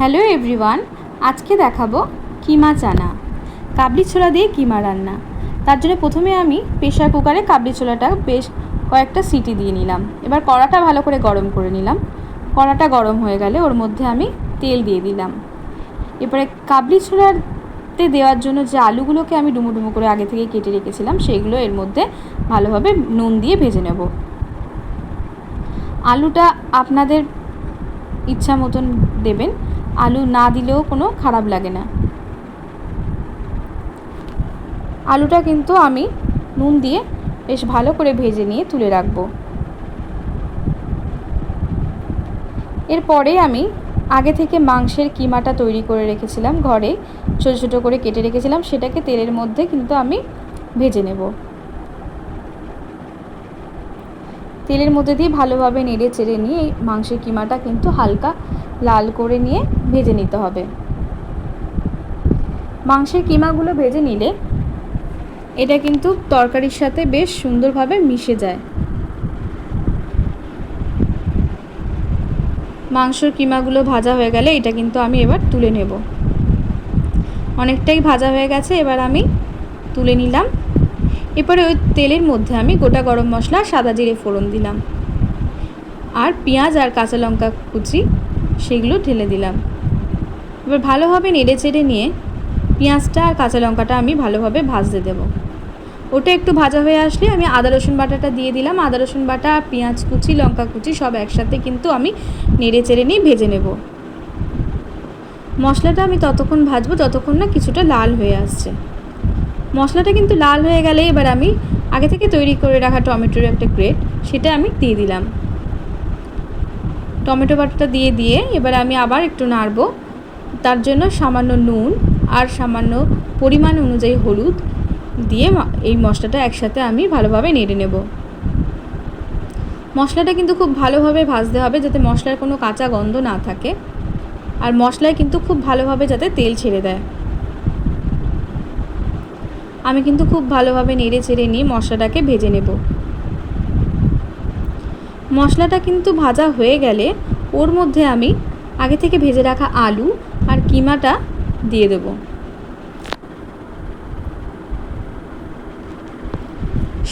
Hello everyone, আজকে দেখাবো কিমা চানা, কাবলি ছোলা দিয়ে কিমা রান্না। তার জন্য প্রথমে আমি প্রেশার কুকারে কাবলি ছোলাটা বেশ কয়েকটা সিটি দিয়ে নিলাম। এবার কড়াটা ভালো করে গরম করে নিলাম। কড়াটা গরম হয়ে গেলে ওর মধ্যে আমি তেল দিয়ে দিলাম। এবারে কাবলি ছোলাতে দেওয়ার জন্য যে আলুগুলোকে আমি ডুমো ডুমো করে আগে থেকে কেটে রেখেছিলাম সেইগুলো এর মধ্যে ভালোভাবে নুন দিয়ে ভেজে নেব। আলুটা আপনাদের ইচ্ছা মতন দেবেন আলু না দিলেও কোনো খারাপ লাগে না। আলুটা কিন্তু আমি নুন দিয়ে বেশ ভালো করে ভেজে নিয়ে তুলে রাখব। এরপরে আমি আগে থেকে মাংসের কিমাটা তৈরি করে রেখেছিলাম ঘরে, ছোটো ছোটো করে কেটে রেখেছিলাম, সেটাকে তেলের মধ্যে কিন্তু আমি ভেজে নেব। তেলের মধ্যে দিয়ে ভালোভাবে নেড়ে চেড়ে নিয়ে এই মাংসের কিমাটা কিন্তু হালকা লাল করে নিয়ে ভেজে নিতে হবে। মাংসের কিমাগুলো ভেজে নিলে এটা কিন্তু তরকারির সাথে বেশ সুন্দরভাবে মিশে যায়। মাংসর কিমাগুলো ভাজা হয়ে গেলে এটা কিন্তু আমি এবার তুলে নেব। অনেকটাই ভাজা হয়ে গেছে, এবার আমি তুলে নিলাম এরপরে ওই তেলের মধ্যে আমি গোটা গরম মশলা, সাদা জিরে ফোড়ন দিলাম। আর পেঁয়াজ আর কাঁচা লঙ্কা কুচি, সেগুলো ঢেলে দিলাম। এবার ভালোভাবে নেড়ে চেড়ে নিয়ে পেঁয়াজটা আর কাঁচা লঙ্কাটা আমি ভালোভাবে ভাজতে দেবো। ওটা একটু ভাজা হয়ে আসলে আমি আদা, রসুন বাটাটা দিয়ে দিলাম। আদা, রসুন বাটা, পেঁয়াজ কুচি, লঙ্কা কুচি সব একসাথে কিন্তু আমি নেড়ে চেড়ে নিয়ে ভেজে নেব। মশলাটা আমি ততক্ষণ ভাজবো ততক্ষণ না কিছুটা লাল হয়ে আসছে। মশলাটা কিন্তু লাল হয়ে গেলে এবার আমি আগে থেকে তৈরি করে রাখা টমেটোর একটা গ্রেট, সেটা আমি দিয়ে দিলাম। টমেটো বাটাটা দিয়ে দিয়ে এবার আমি আবার একটু নাড়বো। তার জন্য সামান্য নুন আর সামান্য পরিমাণ অনুযায়ী হলুদ দিয়ে এই মশলাটা একসাথে আমি ভালোভাবে নেড়ে নেব। মশলাটা কিন্তু খুব ভালোভাবে ভাজতে হবে যাতে মশলার কোনো কাঁচা গন্ধ না থাকে। আর মশলায় কিন্তু খুব ভালোভাবে যাতে তেল ছেড়ে দেয়। আমি কিন্তু খুব ভালোভাবে নেড়ে চেড়ে নিয়ে মশলাটাকে ভেজে নেব। মশলাটা কিন্তু ভাজা হয়ে গেলে ওর মধ্যে আমি আগে থেকে ভেজে রাখা আলু আর কিমাটা দিয়ে দেব।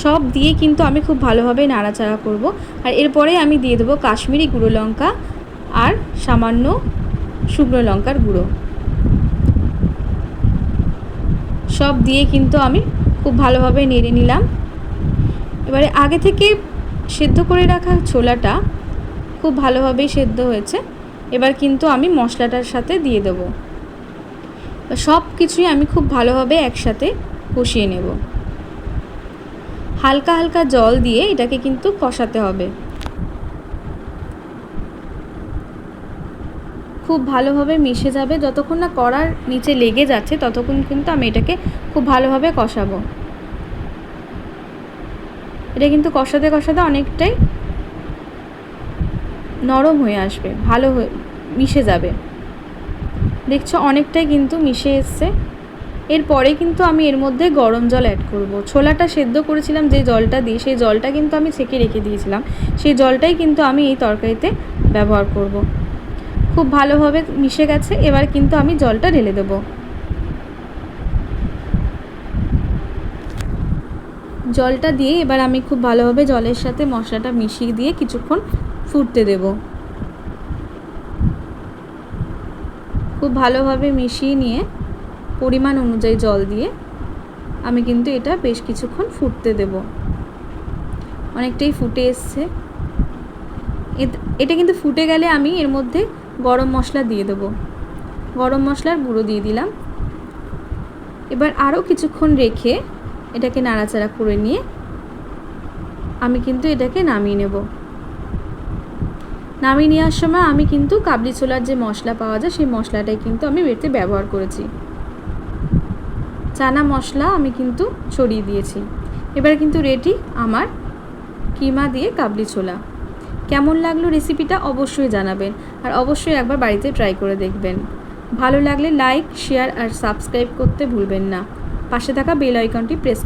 সব দিয়ে কিন্তু আমি খুব ভালোভাবে নাড়াচাড়া করব আর এরপরে আমি দিয়ে দেবো কাশ্মীরি গুঁড়ো লঙ্কা আর সামান্য শুকনো লঙ্কার গুঁড়ো। সব দিয়ে কিন্তু আমি খুব ভালোভাবে নেড়ে নিলাম। এবারে আগে থেকে সেদ্ধ করে রাখা ছোলাটা খুব ভালোভাবেই সেদ্ধ হয়েছে। এবার কিন্তু আমি মশলাটার সাথে দিয়ে দেবো। সব কিছুই আমি খুব ভালোভাবে একসাথে কষিয়ে নেব। হালকা হালকা জল দিয়ে এটাকে কিন্তু কষাতে হবে। খুব ভালোভাবে মিশে যাবে। যতক্ষণ না কড়ার নিচে লেগে যাচ্ছে, ততক্ষণ কিন্তু আমি এটাকে খুব ভালোভাবে কষাবো। এটা কিন্তু কষাতে কষাতে অনেকটাই নরম হয়ে আসবে, ভালো হয়ে মিশে যাবে। দেখছ, অনেকটাই কিন্তু মিশে এসছে। এরপরে কিন্তু আমি এর মধ্যে গরম জল অ্যাড করব। ছোলাটা সেদ্ধ করেছিলাম যে জলটা দিয়ে, সেই জলটা কিন্তু আমি ছেঁকে রেখে দিয়েছিলাম। সেই জলটাই কিন্তু আমি এই তরকারিতে ব্যবহার করব। খুব ভালোভাবে মিশে গেছে, এবার কিন্তু আমি জলটা ঢেলে দেবো। জলটা দিয়ে এবার আমি খুব ভালোভাবে জলের সাথে মশলাটা মিশিয়ে দিয়ে কিছুক্ষণ ফুটতে দেব। খুব ভালোভাবে মিশিয়ে নিয়ে পরিমাণ অনুযায়ী জল দিয়ে আমি কিন্তু এটা বেশ কিছুক্ষণ ফুটতে দেব। অনেকটাই ফুটে এসছে। এটা কিন্তু ফুটে গেলে আমি এর মধ্যে গরম মশলা দিয়ে দেবো। গরম মশলার গুঁড়ো দিয়ে দিলাম। এবার আরও কিছুক্ষণ রেখে এটাকে নাড়াচাড়া করে নিয়ে আমি কিন্তু এটাকে নামিয়ে নেব। নামিয়ে নেওয়ার সময় আমি কিন্তু কাবলি ছোলার যে মশলা পাওয়া যায়, সেই মশলাটাই কিন্তু আমি এতে ব্যবহার করেছি। চানা মশলা আমি কিন্তু ছড়িয়ে দিয়েছি। এবার কিন্তু রেডি আমার কিমা দিয়ে কাবলি ছোলা। কেমন লাগল রেসিপিটা অবশ্যই জানাবেন আর অবশ্যই একবার বাড়িতে ট্রাই করে দেখবেন। ভালো লাগলে লাইক শেয়ার আর সাবস্ক্রাইব করতে ভুলবেন না। পাশে থাকা বেল আইকনটি প্রেস